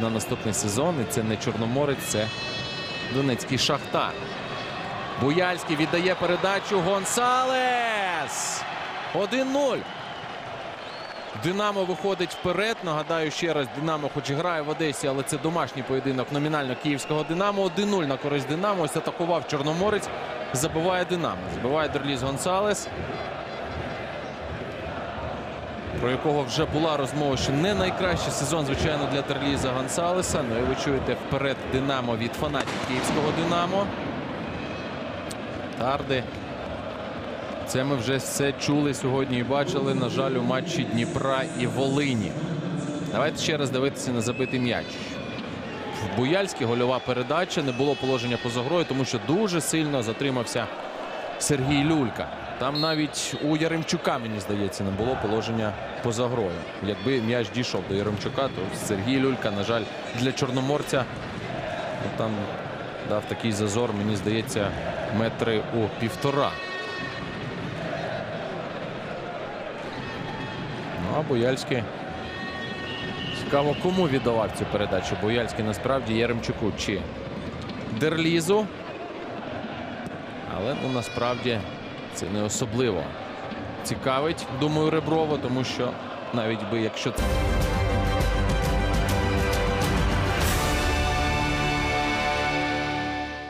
на наступний сезон. І це не Чорноморець, це Донецький Шахтар. Буяльський віддає передачу Гонсалес. 1-0. Динамо виходить вперед. Нагадаю ще раз, Динамо хоч і грає в Одесі, але це домашній поєдинок номінально київського Динамо. 1-0 на користь Динамо. Ось атакував Чорноморець. Забиває Динамо. Забиває Дерліз Гонсалес. Про якого вже була розмова, що не найкращий сезон, звичайно, для Дерліза Гонсалеса. Ну і ви чуєте вперед Динамо від фанатів київського Динамо. Тарди. Це ми вже все чули сьогодні і бачили, на жаль, у матчі Дніпра і Волині. Давайте ще раз дивитися на забитий м'яч. В Буяльській гольова передача. Не було положення поза грою, тому що дуже сильно затримався Сергій Люлька. Там навіть у Яремчука, мені здається, не було положення поза грою. Якби м'яч дійшов до Яремчука, то Сергій Люлька, на жаль, для Чорноморця ну, там дав такий зазор, мені здається, метри у півтора. Ну, а Бояльський. Цікаво, кому віддавав цю передачу. Бояльський насправді Яремчуку чи Дерлізу. Але ну, насправді це не особливо цікавить, думаю, Реброва, тому що навіть би якщо це.